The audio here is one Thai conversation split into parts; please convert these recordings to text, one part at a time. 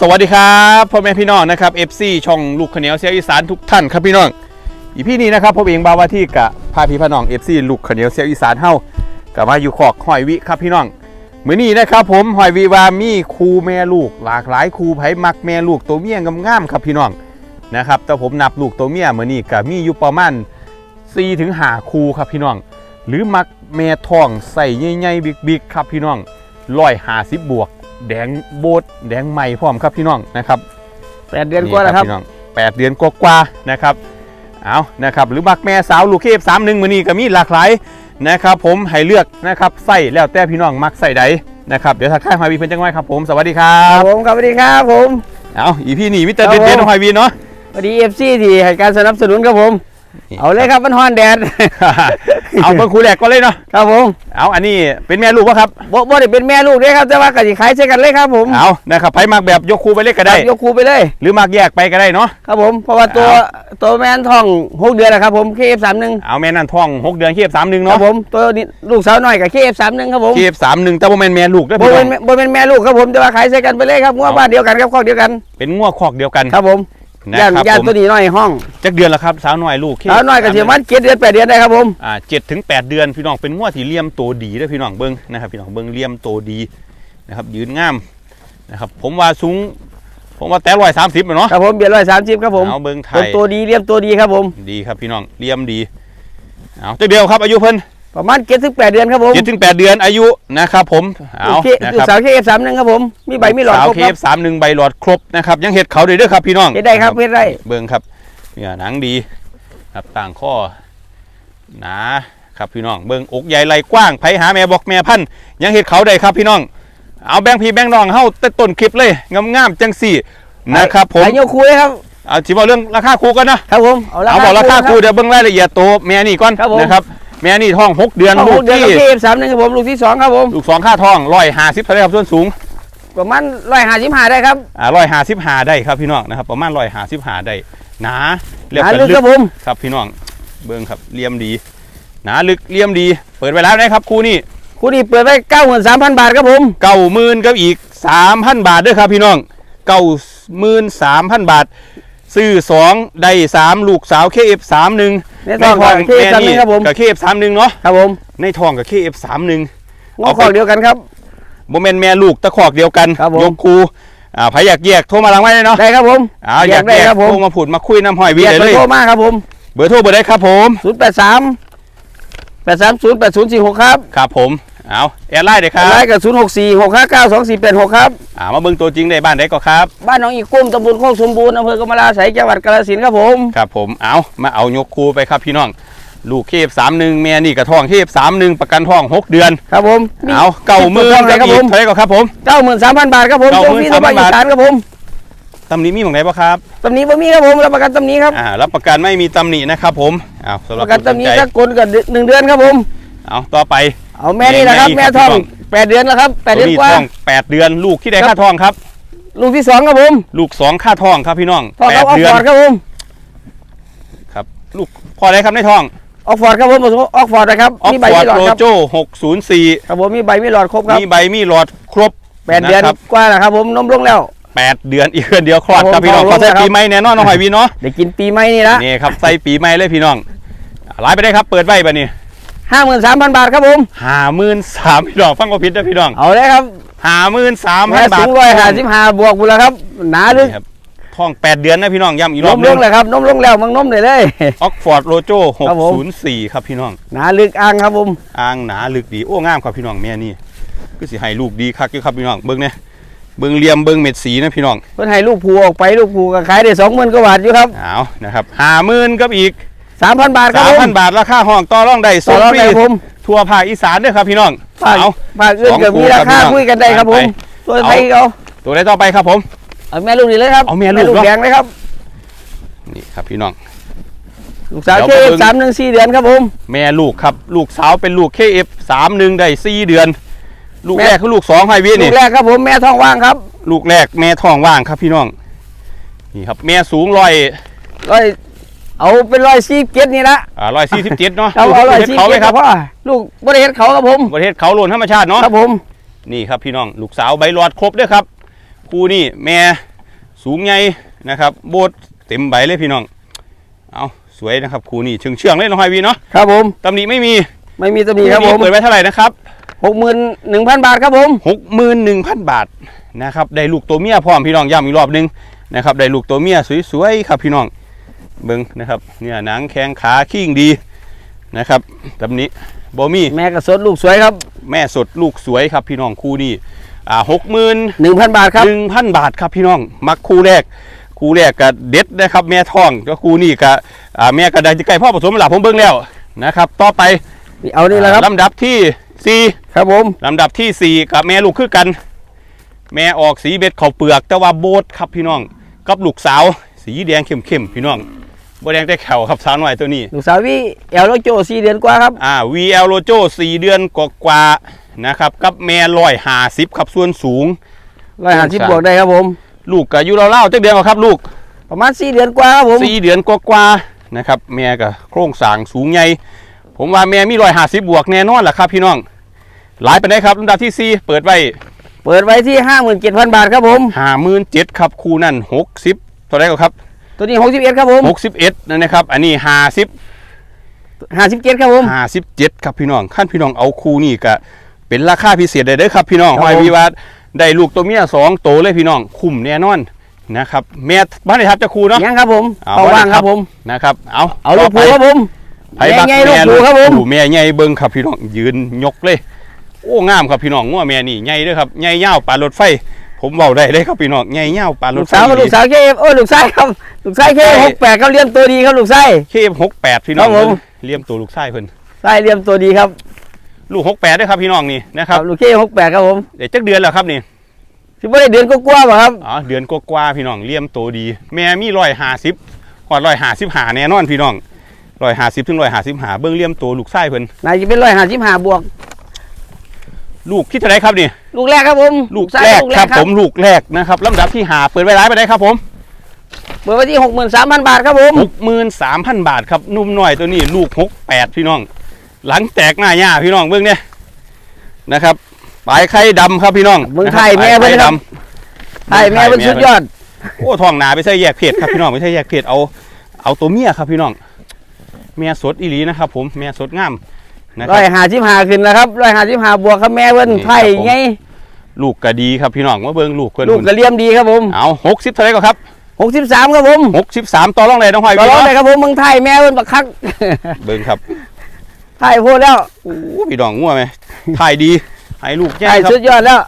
สวัสดีครับพ่อแม่พี่น้องนะครับ FC ช่องลูกขเนียวเสียอีสานทุกท่านครับพี่น้องอีพี่นี้นะครับผมเองบาวาที่กะพาพี่พี่น้อง FC ลูกขเนียวเสียอีสานเฮากะมาอยู่ขอกหอยวิครับพี่น้องมื้อนี้นะครับผมหอยวิวามีครูแม่ลูก หลากหลายครูไผมักแม่ลูกตัวเมียงามๆครับพี่น้องนะครับแต่ผมนับลูกตัวเมียมื้อนี้กะมีอยู่ประมาณ4ถึง5ครูครับพี่น้อง หรือมักแม่ท้องใส่ใหญ่ๆบิ๊กๆครับพี่น้องร้อยหาสิบบวก แดงโบดแดงใหม่พร้อมครับพี่น้องนะครับแปดเดือนกว่าแล้วครับพี่น้องแปดเดือนกว่าๆนะครับเอานะครับหรือมักแม่สาวลูกเคฟสามหนึ่งมือนี้ก็มีหลากหลายนะครับผมให้เลือกนะครับใส่แล้วแต่พี่น้องมักใส่ใดนะครับเดี๋ยวทักทายหอยวีเพิ่นจังไว้ครับผมสวัสดีครัครับบผมครับสวัสดีครับผมเอาอีพี่นี่มิเตอร์ครัเด็บดผมเด็ดหอยวีเนาะสวัสดีเอฟซีที่ให้การสนับสนุนครับผม เอาเลยครับมันฮอนแดด เอาเบิ่งคู่แรกก็เลยเนาะครับผมเอาอันนี้เป็นแม่ลูกวะครับบ่บ่ได้เป็นแม่ลูกเด้ครับแต่ว่าก็สิขายใช้กันเลยครับผมเอานะครับไผมักแบบยกคู่ไปเลยก็ได้ยกคูไปเลย หรือมักแยกไปก็ได้เนาะครับผมเพราะว่าตัวเอาตัวแม่นท้องหกเดือนแล้วครับผมเคฟสามหนึ่งเอาแม่นั่นท้องหกเดือนเคฟสามหนึ่งครัเนาะบผมตัวนี้ลูกสาวน้อยกับเคฟสามหนึ่งครับผมเคฟสามหนึ่งแต่ว่าแม่นแม่ลูกเด้อบ่พี่น้เป็อนงบ่เป็นแม่ลูกครับผมแต่ว่าขายใช้กันไปเลยครับว่าบ้านเดียวกันครับครอบเดียวกัน เป็นง้วคอกเดียวกันครับผม นะย่านครับย่านผมตัวนี้น้อยห้องจักเดือนแล้วครับสาวหน่อยลูกเคสาวน้อยก็สิมันเจ็ดเดือนแปดเดือนได้ครับผม อ่าเจ็ดถึงแปดเดือนพี่น้องเป็นง้วที่เลี่ยมโตดีเด้อพี่น้องเบิ้งนะครับพี่น้องเบิ้งเลี่ยมโตดีนะครับยืนงามนะครับผมว่าสูงผมว่าแต่ร้อยสามสิบเนาะครับผมเบียร์ร้อยสามสิบครับผมเอาเบิ้งไทเป็นยตัวดีเลี้ยมตัวดีครับผมดีครับพี่น้องเลี่ยมดีเอาจักเดียวครับอายุเพิ่น ประมาณเจ็ดถึงแปดเดือนครับผมเจ็ดถึงแปดเดือนอายุนะครับผมเอาลูกเคนะลูคกรับสาวเคเอฟสามหนึ่งครับผมมีใบมีหลอดสาวครบเคครัฟบสามหนึ่งใบหลอดครบนะครับยังเห็ดเขาได้เด้อครับพี่น้องเฮ็ดได้ครับเฮ็ดได้เบิ้งครับเนี่ยหนังดีครับต่างข้อหนาครับพี่น้องเบิ้งอกใหญ่ไหล่กว้างไผหาแม่บอกแม่พันธุ์ยังเห็ดเขาได้ครับพี่น้อง เอาแบงค์พี่แบงค์น้องเฮาแต่ต้นคลิปเลยงามๆจังสี่นะครับผมไอ้โยคุยครับเอาสิบอกเรื่องราคาครูกันนะครับผมเอาบอกราคาครูเดี๋ยวเบิ้งรายละเอียดโตวแม่นี่ก่อนครับผมนะครับ แม่นี่ท้องหกเดือนเอาลูลูกกเดือนที่เคเอฟสามหนึ่งครับผมลูกที่สองครับผม ลูกสองค่าท้องร้อยห้าสิบเท่าไหรครับส่วนสูงประมาณร้อยห้าสิบห้าได้ครับอ่าร้อยห้าสิบห้าได้ครับพี่น้องนะครับประมาณร้อยห้าสิบห้าได้หนาเรียบหากันลึกลึครักบผมครับพี่น้องเบิ้งครับเลี่ยมดีหนาลึกเลี่ยมดี เปิดไว้แล้วนะครับคู่นี้ คู่นี้เปิดไว้เก้าหมื่นสามพันบาทครับผมเก้าหมื่นกับอีกสามพันบาทเด้วยครับพี่น้องเก้าหมื่นสามพันบาท ซื้อสองได้สามลูกสาวเคเอฟสามหนึ่งในทองกับเคเอฟสามหนึ่งครับผม กับเคเอฟสามหนึ่งเนาะครับผมในทองกับเคเอฟสามหนึ่ง งอของเดียวกันครับ โมเมนแม่ลูกตะขอกเดียวกันครับผม ยกคูอ่าใครอยากแยกโทรมาหลังไว้เลยเนาะได้ครับผมอ้าวอยากได้แยกครับผมโทรมาพูดมาคุยน้ำหอยวีเบียได้ร์เลย โทรมาครับผม เบอร์โทรเบอร์ได้ครับผมศูนย์แปดสามแปดสามศูนย์แปดศูนย์สี่หกครับ ครับผม เอาแอดไลน์เด้อครับไลน์กับศูนย์หกสี่หกห้าเก้าสองสี่แปดหกครับอ่ามาเบิ่งตัวจริงได้บ้านได้ก็ครับ บ้านหนองอีกุ้มตำบลโคกสมบูรณ์อำเภอกำมะลาไสยจังหวัดกาฬสินธุ์ครับผมครับผมเอามาเอายกคูไปครับพี่น้องลูกเคฟสามหนึ่งแม่นี่กระท้องเคฟสามหนึ่งประกันท้องหกเดือน ครับผมเอาเก้าหมื่นคกัรับบอีผกมเท่าไหรก็ครับผมเก้าหมื่นสามพันบาทครับผม93,000ส่งฟรีทั่วภาคอีสานครับผมตำหนิมีหมองไหนบ้างครับตำหนี้บ่มีครับผมรับประกันตำหนี้ครับอ่ารับประกันไม่มีตำหนินะครับผมเอาสำหปรับระกันผู้สนตำหนี้ใจสักคนกับหนึ่งเดือนครับผมเอาต่อไป เอาแม่นี่แหละครับ แม่แม่นี่ท้องครับแปดเดือนแล้วครับแปดเดือนตัวกว่าท้องแปดเดือน ลูกที่ได้ครัค่าบท้องครับ ลูกที่สองครับผม ลูกสองค่าท้องครับพี่น้องท้องแปเขาดออกเดือฟนอร์ดครับผมครับ ลูกพอได้ครับในท้องออกฟอร์ดครับผมออกฟอร์ดนะครับออกมีใบฟอร์มีดหลอดโรครับโจหกศูนย์สี่ครับผมมีใบมีหลอดครบครับมีใบมีหลอดครบแปดเดือนนะครับกว่าแล้วครับผมนมลงแล้วแปดเดือนอีกเดือนเดียวคลอดครับครับพี่น้องผมเขาใส่ครับปีใหม่แน่นอนน้องหอยวีเนาะได้กินปีใหม่นี่ละนี่ครับใส่ปีใหม่เลยพี่น้องไลน์ไปได้ครับ เปิดไว้บัดนี้ ห้าหมื่นสามพันบาทครับผมห้าหมื่นสามพี่น้องฟังก็ผิดนะพี่น้องเอาเลยครับห้าหมื่นสามพัแม่นบาสูทงร้อยห้าสิบห้าบวกบุแล้วครับหนาลึกนี่ครับท้องแปดเดือนนะพี่น้องย้ำอีกรนอบมหนึลงงเลยครับนมลงแล้วมังนมเลยเลยออกฟอร์ดโรโจหกครับผมศูนย์สี่ครับพี่น้องหนาลึกอ่างครับผมอ่างหนาลึกดีโอ้งามครับพี่น้องแม่นี่ก็สิให้ลูกดีคักอยู่ครับพี่น้องเบิ้งเนี่ยเบิ้งเหลี่ยมเบิ้งเม็ดสีนะพี่น้องเพิ่นให้ลูกผูออกไปลูกผูก็ขายได้สองหมื่นกว่าบาทอยู่ครับเอานะครับห้าหมื่นกับอีก สามพันบาทครับสามผม พันบาทราคาห้องต่อรองได้ต่ส่องรองฟรีได้ครับผม ทั่วภาคอีสานเด้อครับพี่น้องภาคเอาภาคอื่นก็มีราคาสองคู่คุยกันได้ครับผมไปตัวไทยเขาตัวไหนต่อไปครับผม เอาแม่ลูกนี่เลยครับเอาแม่ลูกเนอะ แดงเลยครับนี่ครับพี่น้อง ลูกสาวเดี๋เคยวมาเบิ่งสามหนึ่งสี่เดือนครับผม แม่ลูกครับ ลูกสาวเป็นลูก KF สามหนึ่งได้สี่เดือน ลูกแม่ แรกคือลูกสองไฮวีลูนี่ กแรกครับผมแม่ท้องว่างครับลูกแรกแม่ท้องว่างครับพี่น้อง นี่ครับ แม่สูงร้อยร้อย เอาเป็นร้อยสี่เกียรนี่ละอ่าร้อยสี่สิบเจ็ดเนาะเอาลูกเอาร้อยเฮ็ดสี่เขาไหมเกียรครับพ่อลูกบริเวณเขาครับผมประเทศเขาโลนธรรมชาติเนาะครับผมนี่ครับพี่น้องลูกสาวใบหลอดครบเด้วยครับคู่นี่แม่สูงใหญ่นะครับ โบดเต็มใบเลยพี่น้อง เอาสวยนะครับคูนี่เชื่องเชื่องๆเลยน้องไฮวีเนาะครับผมตำหนิไม่มีไม่มีตำหนิครับผมเปิดไว้เท่าไหร่นะครับหกหมื่นหนึ่งพันบาทครับผมหกหมื่นหนึ่งพันบาทนะครับได้ลูกตัวเมียพร้อมพี่น้องย้ำอีกรอบหนึงนะครับได้ลูกตัวเมียสวยๆครับพี่น้อง เบิ้งนะครับเนี่ยหนังแข้งขาขิงดีนะครับตำหนิบมีแม่กระสดลูกสวยครับ แม่สดลูกสวยครับพี่น้องคู่นี้อ่าหกหมื่นหนึ่งพันบาทครับหนึ่งพันบาทครับพี่น้องมักคู่แรกคู่แรกก็เด็ดนะครับ แม่ท้องก็คู่นี้ก็อ่าแม่กระไดจะใกล้พ่อผสมหลับผมเบิ่งแล้วนะครับต่อไปนี่เอานี่แหละครับลำดับที่สี่ครับผมลำดับที่สี่กับแม่ลูกคือกัน แม่ออกสีเบ็ดเขาวเปลือก แต่ว่าโบดครับพี่น้องกับลูกสาว สีแดงเข้มๆพี่น้องโบแดงแต่แขวครับสาวน้อยตัวนี้ลูกสาววิเอลโลโจสี่เดือนกว่าครับอ่า VL Lojo สี่เดือนกว่าๆนะครับกับแม่ลอยหาสิบครับส่วนสูงร้อยห้าสิบบวกได้ครับผม ลูกกับยูเล่าๆจักเดือนกว่าครับลูก ประมาณสี่เดือนกว่าครับผมสี่เดือนกว่าๆนะครับแม่กับโครงสร้างสูงใหญ่ผมว่าแม่มีรอยหาสิบบวกแน่นอนแหละครับพี่น้องหลายไปได้ครับลำดับที่สี่เปิดไว้เปิดไว้ที่ห้าหมื่นเจ็ดพันบาทครับผมห้าหมื่นเจ็ดครับคู่นั่นหกสิบเท่าไหรก็ครับ ตัวนี้หกสิบเอ็ดครับผมหกสิบเอ็ดนะครับ อันนี้ห้าสิบห้าสิบเจ็ดครับผมห้าสิบเจ็ดครับพี่น้องขั้นพี่น้องเอาคู่นี่ก็เป็นราคาพิเศษได้เด้อครับ พี่น้องครับหอยผมวิวัฒน์ได้ลูกตัวเมียสองโตวเลยพี่น้องคุ้มแน่นอนนะครับแม่บ้านไหนครับจะคู่เนาะยังครับผมเอาเอาว่างไว้คครัรับบผมนะครับ เอาเอาลูกต่ผูไปครับผมไผ่บักแม่ใหญ่ลูกผูครับผมโอ้แม่ใหญ่เบิ้งครับพี่น้องยืนยกเลย โอ้งามครับพี่น้องงัวแม่นี่ใหญ่เด้อครับใหญ่ยาวปานรถไฟ ผมเบาได้เลยครับพี่น้องใหญ่ยาวปานรลูถกไฟสาวกับลูกสาวเคเอฟโอ้ยลูกชายครับลูกชายเคหกแปดเขาเลี้ยงตัวดีครับลูกชายเคฟหกแปดพี่น้องครับผมเลี้ยมตัวลูกชายเพิ่นชายเลี้ยงตัวดีครับ ลูกหกแปดด้วยครับพี่น้องนี่นะคครัรับบลูกเคหกแปดครับผมเดี๋ยวจักเดือนแล้วครับนี่ที่ไม่ได้เดือนก็กว่าๆป่ะครับอ๋อเดือนกว่าๆพี่น้องเลี้ยมตัวดี แม่มีร้อยห้าสิบหอดร้อยห้าสิบหาแน่นอนพี่น้องร้อยห้าสิบถึงร้อยห้าสิบหาเบิ้งเลี้ยมตัวลูกชายเพิ่นนายจะเป็นร้อยห้าสิบห้าบวก ลูกที่เท่าไหรครับนี่ลูกแรกครับผมลูกชายแรกลูครับ ผมลูกแรกนะครับลำดับที่หาเปิดไว้ร้ายไปได้ครับผมเปิดไว้ที่หกหมื่นสามพันบาทครับผมหกหมื่นสามพันบาทครับนุ่มหน่อยตัวนี้ลูกหกแปดพี่น้อง หลังแตกหน้าหญ้าพี่น้องเบื้องเนี่ยนะครับปลายไข่ดำครับพี่น้องเมืองไทยนะครับแม่ปลาเพิ่ยนไข่ครับดำไทยแม่เป็นสุดยอดโอ้ทองหนาไปใส่แยกเพศครับพี่น้องไม่ใช่แยกเพศเอา เอาตัวเมียครับพี่น้องแม่สดอีหลีนะครับผมแม่สดงามนะค ร้รัอบยห้าสิบห้าขึ้นแล้วครับร้อยห้าสิบห้าบวกครับแม่เพิ่นนี่ไทยครับผมไงลูกก็ดีครับพี่น้องมาเบิ้งลูกเพื่อนลูกกระเลียมดีครับผมเอาหกสิบเท่าไหรก็ครับหกสิบสามครับผมหกสิบสามต่อรองเลยน้องหอยต่อพี่รองเนาะเลยครับผมเมืองไทยแม่เพิ่นบักคักเบิ้งครับไทยพูดแล้วโอ้พี่น้องงัวไหมถ่ายดีให้ลูกใหญ่ไทยครับสุดยอดแล้ว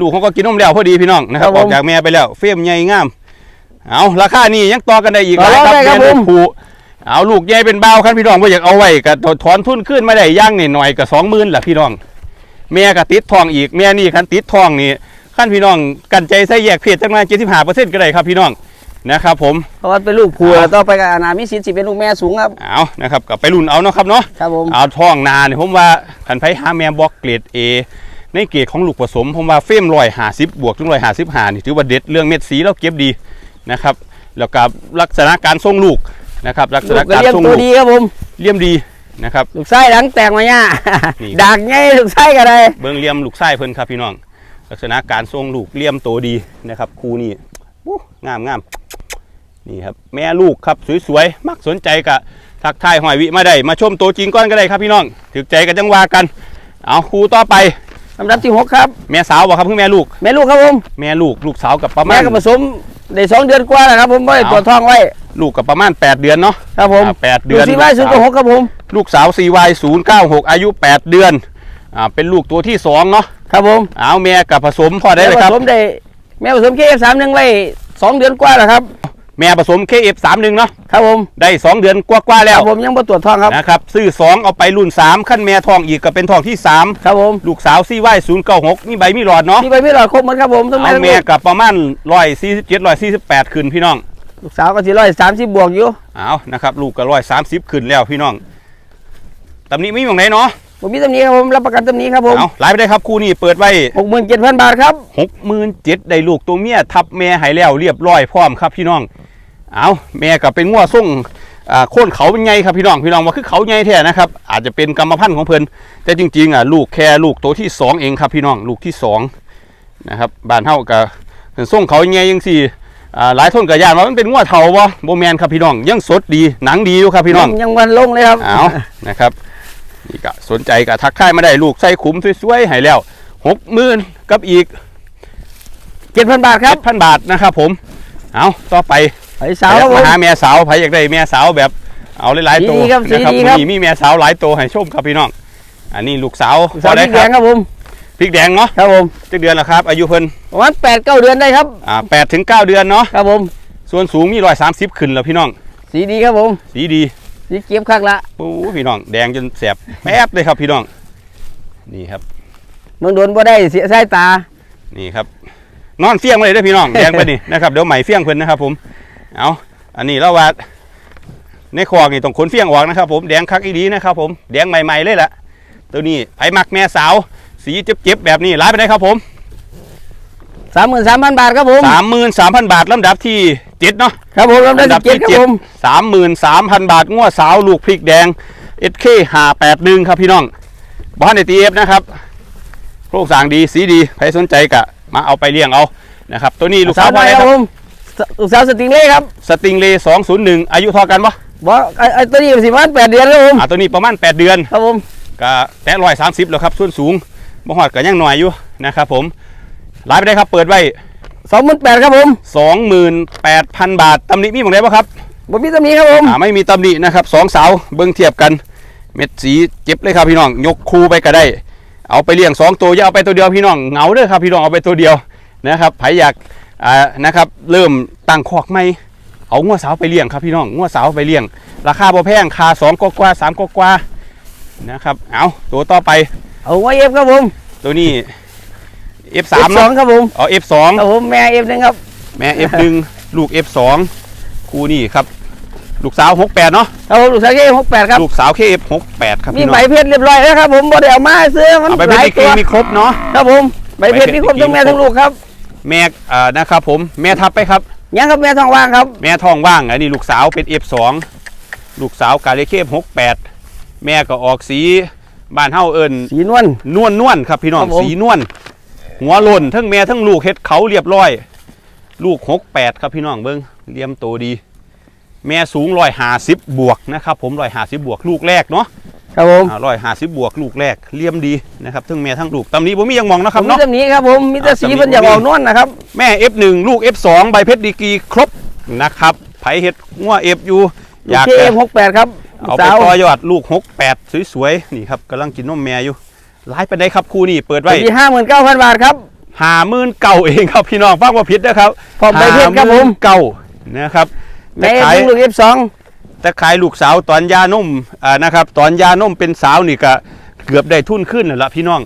ลูกเขาก็กินนมแล้วพอดีพี่น้องนะครับครับผมออกจากแม่ไปแล้วเฟรมใหญ่งามเอาราคานี่ยังต่อกันได้อีกหต่อลายรองครับได้ครับแม่ลูกผมผู เอาลูกใหญ่เป็นเบาวคันพี่น้องว่าอยากเอาไว้ก็ถอนทุนขึ้นมาได้ย่างนี่หน่อยก็สองหมื่นละพี่น้องแม่ก็ติดทองอีกแม่นี่คันติดทองนี่ขั้นพี่น้องกันใจใส่แยกเพศจังมาเจ็ดสิบห้าเปอร์เซ็นต์ก็ได้ครับพี่น้องนะครับผมเพราะว่าเป็นลูกผัวต่อไปกับอนามิสิทธิ์สิเป็นลูกแม่สูงครับเอานะครับก็ไปรุ่นเอาเนาะครับเนาะครับผมเอาทองนาเนี่ยผมว่าขันไผหาแมมบอกเกรด A ในเกรดของลูกผสมผมว่าเฟรมรอยหาสิบบวกถึงรอยหาสิบหานี่ถือว่าเด็ดเรื่องเม็ดสีแล้วเก็บดีนะครับแล้วกับลักษณะการทรงลูก นะครับลักษลูณะกกระการเลียมทรงตัวลูกดีครับผม เลี่ยมดีนะครับ ลูกไส้หลังแตกมาเนี่ยนี่ดักไงลูกไส้ก็ได้เบิ้งเลี่ยมลูกไส้เพิ่นครับพี่น้อง ลักษณะการทรงลูกเลี่ยมโตดีนะครับคูนี่อู้งามงามนี่ครับแม่ลูกครับสวยๆมักสนใจกะทักทายหอยวิมาได้มาชมตัวจริงก้อนก็ได้ครับพี่น้องถึกใจกันจังว่ากัน เอาครูต่อไปลำดับที่หกครับ แม่สาวบ่ครับเพิ่งแม่ลูก แม่ลูกครับผมแม่ลูกลูกสาวกับประมาแม่ณ ก็ผสมได้สองเดือนกว่าแล้วครับผมไม่ได้เอา ตรวจท้องไว้ ลูกกับประมาณ 8 เดือนเนาะครับผมอ่าแปดลูเดือกนสี่ไว้ศูนย์กับหกครับผม ลูกสาว 4Y 096อายุ 8 เดือนอ่าเป็นลูกตัวที่2เนาะครับผมเอาแม่กับผสมพอได้เลยครับแม่ผสมได้แม่ผสมเคสามหนึ่งไว้สองเดือนกว่าแล้วครับ แม่ผสม KF31 เนาะครับผมได้ 2 เดือนกว่าๆคแล้รัวบผมยังบ่ตรวจท้องครับนะครับซื้อ 2 เอาไปรุ่น 3 ขั้นแม่ทองอีกก็เป็นทองที่ครับผม3ลูกสาว 4Y 096นี่ใบมีหลอดเนาะที่ไปไม่หลอดครบหมดครับผมทั้งแม่เอาทั้งแม่ลูกกับประมาณ147 148ขึ้นพี่น้อง ลูกสาวก็สี่ร้อยสามสิบบวกอยู่เอานะครับลูกก็130ขึ้นแล้วพี่น้องตำนี้ไม่มีตรงไหนเนาะผมมีตำหนี้ครับผมรับประกันตำหนี้ครับผมเอาไลฟ์ไปได้ครับคู่นี้เปิดไว้หกหมื่นเจ็ดพันบาทครับหกหมื่นเจ็ดได้ลูกตัวเมียทับแม่ใหายแล้วเรียบร้อยพร้อมครับพี่น้องเอาแม่กับเป็นงัวส่งอ่าโค่นเขาเป็นไงครับพี่น้องพี่น้องว่าคือเขาไงแท้นะครับอาจจะเป็นกรรมพันธุ์ของเพิ่นแต่จริงๆอะลูกแค่ลูกตัวที่สองเองครับพี่น้องลูกที่สองนะครับบ้านเฮากับส่งเขาไงยังสี่อ่า หลายท่นก็ย่านว่ามันเป็นงัวเฒ่าบ่บ่แม่นครับพี่น้อง ยังสดดีหนังดีอยู่ครับพี่น้องยังวันลงเลยครับเอานะครับนี่ก็สนใจก็ทักทายมาได้ลูกใส่ขุมสวยๆให้แล้ว60,000กับอีกเจ็ดพันบาทครับ7,000บาทนะครับผมเอาต่อไปไอ้สาวครับผมมาหาแม่สาวไผอยากได้แม่สาวแบบเอาหลายๆตัวดีครับนะครับดีครับมีมีแม่สาวหลายตัวให้ชมครับพี่น้อง อันนี้ลูกสาวสาวได้ที่คแดรับงครับผม พริกแดงเนาะครับผมจักเดือนแล้วครับอายุเพิ่นประมาณแปดเก้าเดือนได้ครับอ่าแปดถึงเก้าเดือนเนาะครับผม ส่วนสูงมีร้อยสามสิบขึ้นแล้วพี่น้อง สีดีครับผมสีดีสีเก็บคักละโอ้พี่น้องแดงจนแสบแป๊บเลยครับพี่น้อง นี่ครับเมืองโดนบ่ได้เสียสายตา นี่ครับ นอนเฟี้ยงมาเลยเด้อพี่น้องแดงไปนี่นะครับเดี๋ยวไหมเฟี้ยงเพิ่นนะครับ ผม เอาอันนี้แล้วว่าในคอกนี่ต้องขนเฟี้ยงออกนะครับ ผมแดงคักอีดีนะครับ ผมแดงใหม่ๆเลยล่ะตัวนี้ไผมักแม่สาว สีเจ็บๆแบบนี้ร้ายไปได้ครับผมสามหมื่นสามพันบาทครับผมสามหมื่นสามพันบาทลำดับที่เจ็ดเนาะครับผมลำดับที่เจ็ดครับผมสามหมื่นสามพันบาทง้วสาวลูกพริกแดงเอสเคหาแปดหนึ่งครับพี่น้องบ้านในตีเอฟนะครับโครงสร้างดีสีดีใครสนใจกะมาเอาไปเลี้ยงเอานะครับตัวนี้ลูกสาวไปอะไรคครัรับบผมลูกสาวสติงเล่ครับสติงเลสองศูนย์หนึ่งอายุเท่ากันปะบอกไอ้ไอ้ตัวนี้สิประมาณแปดเดือนครับผมอ่าตัวนี้ประมาณ8เดือนครับผมก็แตะร้อยสามสิบแล้วครับส่วนสูง บ่หอดก็ยังหน่อยอยู่นะครับผมรายไปได้ครับเปิดไว้สองหมื่นแปดครับผม28,000บาทตำหนิมีหมดเลยปะครับบ่มีตำหนี้ครับผมอ่าไม่มีตำหนินะครับสองสาวเบิ้งเทียบกัน เม็ดสีเจ็บเลยครับพี่น้องยกคูไปก็ได้ เอาไปเลี้ยงสองตัวอย่าเอาไปตัวเดียวพี่น้องเหงาเด้อครับพี่น้องเอาไปตัวเดียวนะครับไผอยากอ่านะครับเริ่มตั้งคอกไม่เอางัวสาวไปเลี้ยงครับพี่น้องงัวสาวไปเลี้ยง ราคาบ่แพงคาสองกว่าๆสามกว่าๆนะครับเอาตัวต่อไป เอาไว้เอฟครับผมตัวนี้ F3 สอเนาะงครับผมเอา F2 ครับผมแม่เอฟนึงครับ แม่ F1 ลูก F2 คู่นี่ครับ ลูกสาว68เนาะครับผมลูกสาวเก้หกแปดครับ ลูกสาว KF68 ครับมีพี่น้ใบองเพชรเรียบร้อยแล้วครับผมบ่ได้เอามาซื้อมันเอาไปหเป็นลายดีกตัรีวมีครบเนาะ ครับผมใบเพชรมีครบทั้งแม่ทั้งลูกครับแม่อ่านะครับผมแม่ทับไปครับ ยังครับแม่ทองว่างครับ แม่ท้องว่างอันนี้ลูกสาวเป็น F2 ลูกสาวกาเลเคฟ68 แม่ก็ออกสี บ้านเฮาเอิ้นสีนวลนวลนวลๆครับพี่น้องครับผมสีนวลหัวโลนทั้งแม่ทั้งลูกเฮ็ดเขาเรียบร้อย ลูก68ครับพี่น้องเบิ่งเลี้ยมโตดี แม่สูง150บวกนะครับ ผม150บวกลูกแรกเนาะครับผมร้อยห้าสิบบวกลูกแรกเลี่ยมดีนะครับทั้งแม่ทั้งลูกตำนี้ผมมียังมองนะคผรับมมีเนาะตำหนี้ครับผมมีแต่อ่าสีตำหนิเพิ่นอยากออกนวลนะครับ แม่ F1 ลูก F2 ใบเพชรดีกรีครบนะครับไผเห็ดงัว F อยู่อยากเคจะเอฟหกแปดครับ เอาไปสาวต่อยอดลูก68สวยๆนี่ครับกำลังกินนมแม่อยู่ร้ายไปได้ครับคู่นี้เปิดไว้ที่ห้าหมื่นเก้าพันบาทครับหามื่นเก่าเองครับพี่น้องฟังว่าผิดนะครับพร้อมใบเพชรครับผมเก่านะครับในแต่ขายถึงลูกเอฟสองแต่ขายลูกสาวตอนยานมอ่านะครับ ตอนยานมเป็นสาวนี่ก็เกือบได้ทุนขึ้นแล้วล่ะพี่น้อง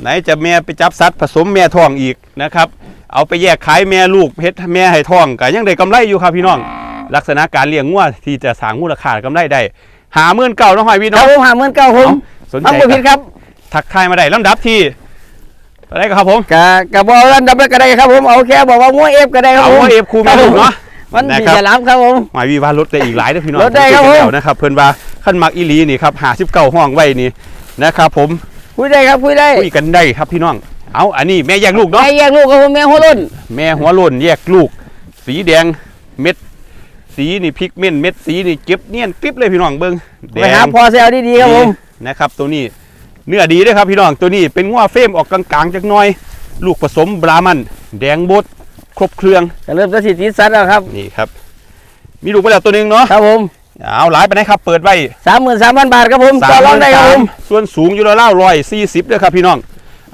ไหนจะแม่ไปจับสัตว์ผสมแม่ท้องอีกนะครับ เอาไปแยกขายแม่ลูกเพชรแม่ให้ท้องก็ยังได้กำไรอยู่ครับพี่น้อง ลักษณะการเลี้ยงงัวที่จะสร้างมูลค่ากำไรได้ หาเมื่นเก่าน้องหอยวีครัเนาะบผมห้าหมื่นเก้าผมสนใจทั้งหมดผิดครับทักทายมาได้ลำดับที่อะไรกันครับผมกะกะบอกรันดับแล้วก็ได้ครับผมเอาแค่บอกว่างัวเอฟก็ได้ครับเอาผมว่าเอฟคูแม่ลูกเนาะมันนะมีครับจะล้ำครับผมหมายวีว่ารถได้อีกหลายเด้อพี่น้องรถได้ครับผมเยวนะครับเพิ่นว่าขั้นมักอีหลีนี่ครับหาสิบเก้าห้องไว้นี่นะครับผมคุยได้ครับคุยได้คุยกันได้ครับพี่น้องเอาอันนี้แม่แยกลูกเนาะแม่แยกลูกครับผมแม่หัวรุ่นแม่หัวโลนแยกลูก สีแดงเม็ด สีนี่พริกเม็ดเม็ดสีนี่เก็บเนียนกริบเลยพี่น้องเบิ้งแดไปหางพอเซลดีๆครับผมนะครับ ตัวนี้เนื้อดีเด้วยครับพี่น้องตัวนี้เป็นง้อเฟรมออกกลางๆจักหน่อย ลูกผสมบรามันแดงบดครบเครื่องจะเริ่มจะสิติดสัตว์แล้วครับ นี่ครับ มีลูกไปแล้วตัวหนึงเนาะครับผมเอาหลายไปไหนครับ เปิดไว้สามหมื่นสามพันบาทครับผมต่อรองได้ครับผมส่วนสูงอยู่แล้วร้อยสี่สิบด้วยครับพี่น้อง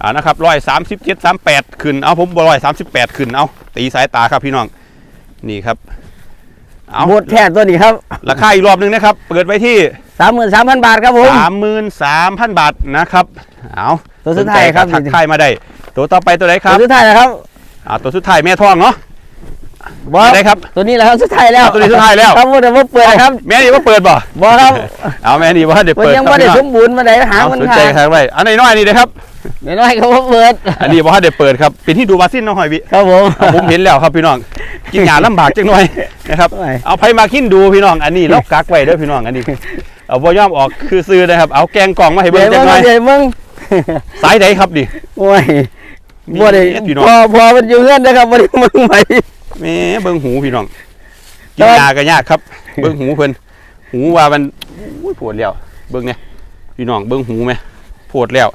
อ่านะครับร้อยสามสิบเจ็ดสามแปดขึ้นเอาผมร้อยสามสิบแปดขึ้นเอาตีสายตาครับพี่น้องนี่ครับ เอาหมดแท้ตัวนี้ครับราคาอีกรอบหนึงนะครับ เปิดไว้ที่สามหมื่นสามพันบาทครับผมสามหมื่นสามพันบาทนะครับเอาตัวสุดท้ายครับสนใจก็ทักทายมาได้ ตัวต่อไปตัวไหนคตัรัวบสุดท้ายนะครับอ่าตัวสุดท้ายแม่ทองเนาะบอตัวไหนครับตัวนี้แหละครับสุดท้ายแล้วตัวนี้สุดท้ายแล้วครับผมแต่ว่าเปิดครับแม่นี่ว่าเปิดบ่บอครับเอาแม่นี่ว่าเดี๋ยวมันเปิดยังครัไม่บได้พี่น้สองมบูรณ์มาไหนหางเอามันสนขาใจดครับไว้อันน้อยๆนี่นะครับน้อยๆครับว่าเปิด อันนี้ว่าเดี๋ยวเปิดครับเป็นที่ดูบาซินน้องหอยวิครับผมอะผมเห็นแล้วครับพี่น้อง กินหยาลำบากจังหน่อยนะครับ โอ้ย เอาไผมาขิ้นดูพี่น้องอันนี้เรากักไว้เด้อพี่น้องอันนี้ เอาบ่ยอมออกคือซื้อนะครับ เอาแกงกล่องมาให้เดี๋เบิ่ยงวจัมึงงหน่อยเดี๋ยวมึงสายใดครับดิ โอ้ยมีบ่ได้พี่น้อง พอพอมันอยู่เงื่อนนะครับบ่ได้มึงไปแหม่เบิ่งหูพี่น้องแต่กินว่ายาก็ยากครับ เบิ่งหูเพิ่นหูว่ามันอุ้ยปวดแล้วเบิ่งเนี่ยพี่น้องเบิ่งหูไหมปวดแล้ว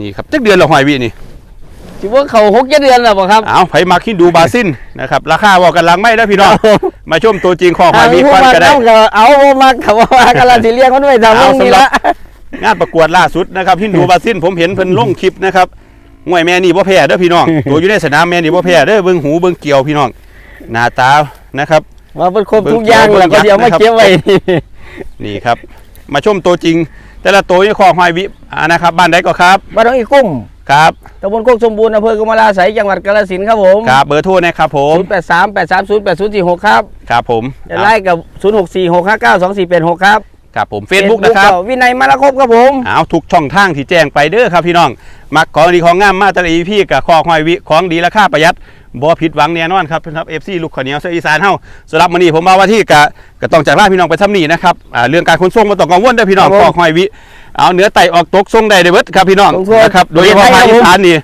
นี่ครับจักเดือนละหอยวินี่ สิว่าเขาหกเจ็ดเดือนแล้วบ่ครับ เอาไผมาคิดดูบาซินนะครับ ราคาบอกกันหลังไม่แล้วพี่น้อง มาชมตัวจริงของหอยวิผู้ควันมาก็ได้ เอาก็เอาบ่มาเขาว่ากันละสิเลี้ยงมันไว้ทำเอานี่สำหรับละงานประกวดล่าสุดนะครับฮินดูบาซินผมเห็นเพิ่นลงคลิปนะครับงวยแม่นี่บ่แพ้เด้อพี่น้อง ตัวอยู่ในสนามแม่นี่บ่แพ้เด้อเบิ่งหูเบิ่งเกี่ยวพี่น้อง หน้าตานะครับมาเป็นครบทุกอย่างแล้วก็เดี๋ยวมาเก็บไว้ นี่ครับ มาชมตัวจริง แต่ละตัวนี่ของหอยวิอ่านะครับ บ้านใดก็ครับ บ้านน้องอีกุ้ม ครับตำบลโคกสมบูรณ์อำเภอกำมะลาไสยจังหวัดกาฬสินธุ์ครับผมครับเบอร์โทรนะครับผมศูนย์แปดสามแปดสามศูนย์แปดศูนย์สี่หกครับครับผมจะไล่กับศูนย์หกสี่หกห้าเก้าสองสี่เป็นหกครับครับผม Facebook นะครับก็วินัยมาละครบครับผมเอาทุกช่องทางที่แจ้งไปเด้อครับพี่น้อง มักของดีของงามมาแตละอีพี่กับคอหอยวิของดีราคาประหยัดบ่ผิดหวังแน่นอนครับครับ FC ลูกขาวเหนียวเสื้ออีสานเฮาสำหรับมื้อนี้ผมมาว่าที่กะก็ต้องจากลาพี่น้องไปทำนี่นะครับอ่าเรื่องการขนส่งบ่ต้องกังวลเด้อพี่น้องครับคผมอหอยวิ เอาเนื้อไตออกตกส่งได้เด้อเบิดครับพี่น้องส่งทั่วนะครับโดยเฉพาะประภาคเทศไทยอีครับผมสานนี่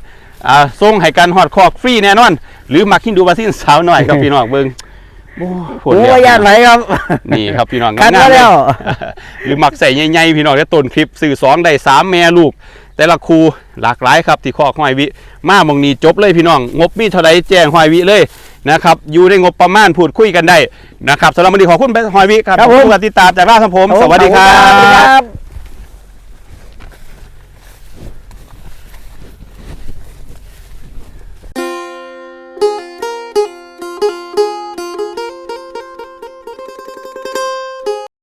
อ่าส่งให้กันฮอดคอกฟรีแน่นอน หรือมักคินดูบาซินสาวน้อยครับพี่น้องเบิ่งโอ้โหรู้ว่าญาติไหนครับ นี่ครับพี่น้องคัดงามๆมาแล้ว หรือหมักใส่ใหญ่ๆพี่น้องแล้วต้นคลิปสื่อสองได้สามแม่ลูก แต่ละครูหลากหลายครับที่ข้อหอยวิ มาหมองนี้จบเลยพี่น้อง งบมีเท่าไรแจ้งหอยวิเลยนะครับอยู่ในงบประมาณพูดคุยกันได้นะครับสำหรับวันนี้ขอบคุณไปหอยวิครับครับผมขอบคุณที่ติดตามจากราชสมผมสวัสดีครัขอบคุณครับ บ